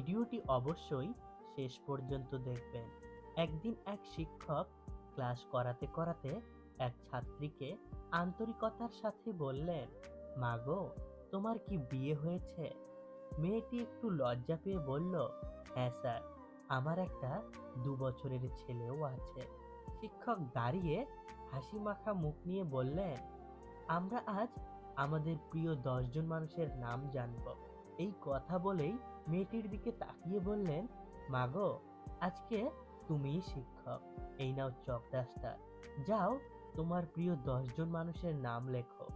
ভিডিওটি অবশ্যই শেষ পর্যন্ত দেখবেন। একদিন এক শিক্ষক ক্লাস করাতে করাতে এক ছাত্রীকে আন্তরিকতার সাথে বললেন মাগো তোমার কি বিয়ে হয়েছে? মেয়েটি একটু লজ্জা পেয়ে বলল হ্যাঁ স্যার, আমার একটা দু বছরের ছেলেও আছে। শিক্ষক দাঁড়িয়ে হাসি মাখা মুখ নিয়ে বললেন, আমরা আজ আমাদের প্রিয় দশজন মানুষের নাম জানব। এই কথা বলেই মেয়েটির দিকে তাকিয়ে বললেন, মাগো, আজকে তুমিই শিক্ষক। এই নাও চক ডাস্টার যাও, তোমার প্রিয় দশজন মানুষের নাম লেখো।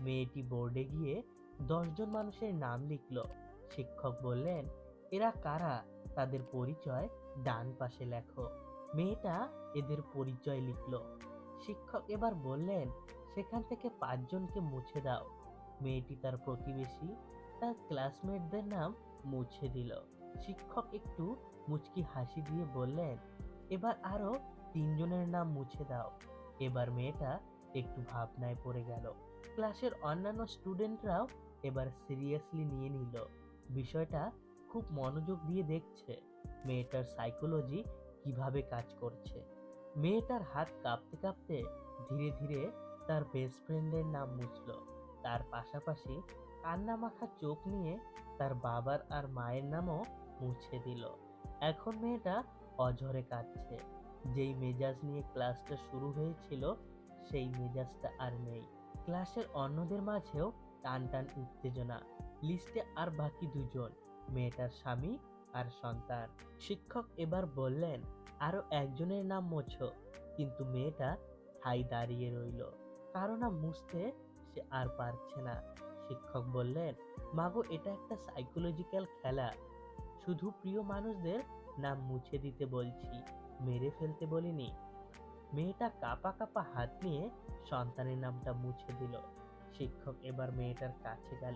মেয়েটি বোর্ডে গিয়ে দশজন মানুষের নাম লিখলো। শিক্ষক বললেন, এরা কারা? তাদের পরিচয় ডান পাশে লেখো। মেয়েটা এদের পরিচয় লিখলো। শিক্ষক এবার বললেন, সেখান থেকে পাঁচজনকে মুছে দাও। মেয়েটি তার প্রতিবেশী তার ক্লাসমেটদের নাম মুছে দিল। শিক্ষক একটু মুচকি হাসি দিয়ে বললেন, এবার আরও তিনজনের নাম মুছে দাও। এবার মেয়েটা একটু ভাবনায় পড়ে গেল। ক্লাসের অন্যান্য স্টুডেন্টরাও এবার সিরিয়াসলি নিয়ে নিল। বিষয়টা খুব মনোযোগ দিয়ে দেখছে মেয়েটার সাইকোলজি কীভাবে কাজ করছে। মেয়েটার হাত কাঁপতে কাঁপতে ধীরে ধীরে তার বেস্ট ফ্রেন্ডের নাম মুছলো। তার পাশাপাশি কান্না মাখা চোখ নিয়ে তার বাবার আর মায়ের নামও মুছে দিল। এখন মেয়েটা অঝরে কাঁদছে। যেই মেজাজ নিয়ে ক্লাসটা শুরু হয়েছিল, সেই মেজাজটা আর নেই। ক্লাসের অন্যদের মাঝেও টান টান উত্তেজনা। লিস্টে আর বাকি দুজন, মেয়েটার স্বামী আর সন্তান। শিক্ষক এবার বললেন আরও একজনের নাম মোছো। কিন্তু মেয়েটা ঠাই দাঁড়িয়ে রইল। কারও নাম মুছতে সে আর পারছে না। শিক্ষক বললেন, মাগো, এটা একটা সাইকোলজিক্যাল খেলা। শুধু প্রিয় মানুষদের নাম মুছে দিতে বলছি, মেরে ফেলতে বলিনি। মেয়েটা কাপা কাপা হাত নিয়ে সন্তানের নামটা মুছে দিল। শিক্ষক এবার মেয়েটার কাছে গেল।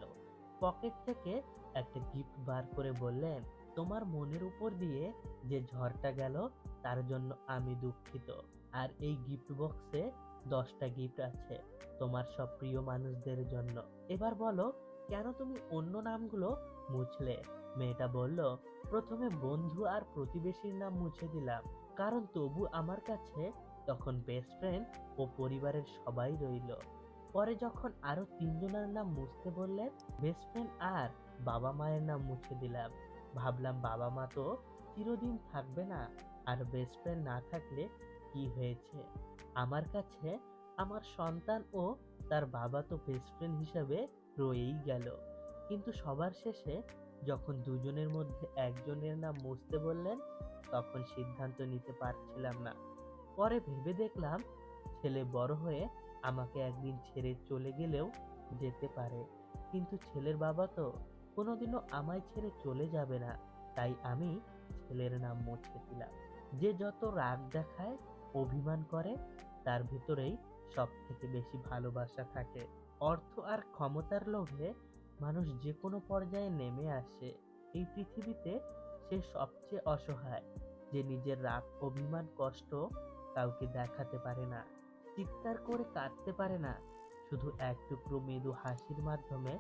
পকেট থেকে একটা গিফট বার করে বললেন, তোমার মনের উপর দিয়ে যে ঝড়টা গেল, তার জন্য আমি দুঃখিত। আর এই গিফট বক্সে দশটা গিফট আছে তোমার সব প্রিয় মানুষদের জন্য। এবার বলো, কেন তুমি অন্য নামগুলো মুছলে? মেয়েটা বলল, প্রথমে বন্ধু আর প্রতিবেশীর নাম মুছে দিলাম। কারণ তবু আমার কাছে তখন বেস্ট ফ্রেন্ড ও পরিবারের সবাই রইল। পরে যখন আরও তিনজনের নাম মুছতে বললেন বেস্ট ফ্রেন্ড আর বাবা মায়ের নাম মুছে দিলাম। ভাবলাম বাবা মা তো চিরদিন থাকবে না, আর বেস্ট ফ্রেন্ড না থাকলে কি হয়েছে? আমার কাছে আমার সন্তান ও তার বাবা তো বেস্ট ফ্রেন্ড হিসাবে রয়েই গেল। কিন্তু সবার শেষে যখন দুজনের মধ্যে একজনের নাম মুছতে বললেন, তখন সিদ্ধান্ত নিতে পারছিলাম না। পরে ভেবে দেখলাম, ছেলে বড় হয়ে আমাকে একদিন ছেড়ে চলে গেলেও যেতে পারে। কিন্তু ছেলের বাবা তো কোনোদিনও আমায় ছেড়ে চলে যাবে না। তাই আমি ছেলের নাম মুছে দিলাম। যে যত রাগ দেখায় অভিমান করে, তার ভিতরেই সব থেকে বেশি ভালোবাসা থাকে। অর্থ আর ক্ষমতার লোভে মানুষ যে কোনো পর্যায়ে নেমে আসে। এই পৃথিবীতে সে সবচেয়ে অসহায়, যে নিজের রাগ, অভিমান, কষ্ট কাউকে দেখাতে পারে না, চিৎকার করে কাঁদতে পারে না, শুধু এক টুকরো মৃদু হাসির মাধ্যমে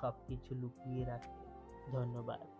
সবকিছু লুকিয়ে রাখে। ধন্যবাদ।